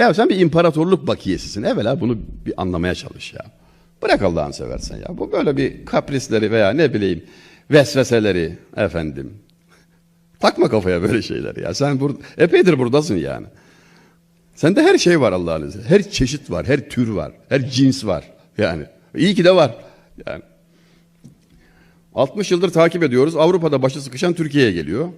Ya sen bir imparatorluk bakiyesisin. Evvela bunu bir anlamaya çalış ya. Bırak Allah'ını seversen ya. Bu böyle bir kaprisleri veya ne bileyim vesveseleri efendim. Takma kafaya böyle şeyleri ya. Sen bur epeydir buradasın yani. Sende her şey var Allah'ın izniyle. Her çeşit var, her tür var, her cins var. Yani iyi ki de var. Yani 60 yıldır takip ediyoruz. Avrupa'da başı sıkışan Türkiye'ye geliyor.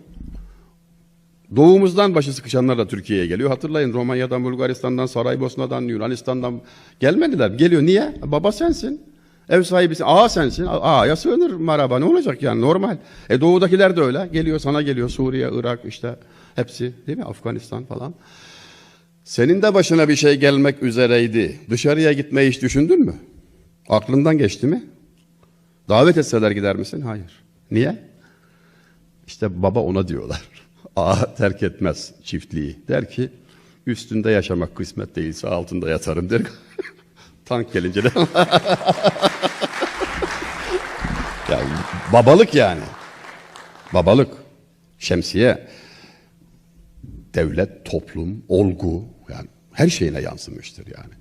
Doğumuzdan başı sıkışanlar da Türkiye'ye geliyor. Hatırlayın Romanya'dan, Bulgaristan'dan, Saraybosna'dan, Yunanistan'dan gelmediler. Geliyor. Niye? Baba sensin. Ev sahibisin. Ağa sensin. Ağaya sığınır maraba. Ne olacak yani? Normal. E doğudakiler de öyle. Geliyor sana geliyor. Suriye, Irak işte. Hepsi değil mi? Afganistan falan. Senin de başına bir şey gelmek üzereydi. Dışarıya gitmeyi hiç düşündün mü? Aklından geçti mi? Davet etseler gider misin? Hayır. Niye? İşte baba ona diyorlar. Ağa terk etmez çiftliği. Der ki üstünde yaşamak kısmet değilse altında yatarım der. Tank gelince de yani babalık yani. Babalık. Şemsiye. Devlet, toplum, olgu yani her şeyine yansımıştır yani.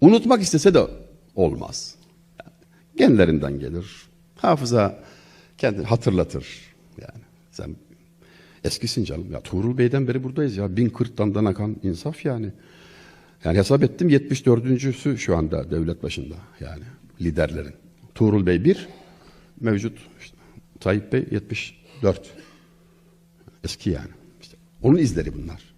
Unutmak istese de olmaz. Yani genlerinden gelir. Hafıza kendi hatırlatır. Yani sen eskisin canım. Ya Tuğrul Bey'den beri buradayız ya. 1040'tan akan insaf yani. Yani hesap ettim 74.sü şu anda devlet başında yani liderlerin. Tuğrul Bey 1, mevcut işte, Tayyip Bey 74. Eski yani. İşte onun izleri bunlar.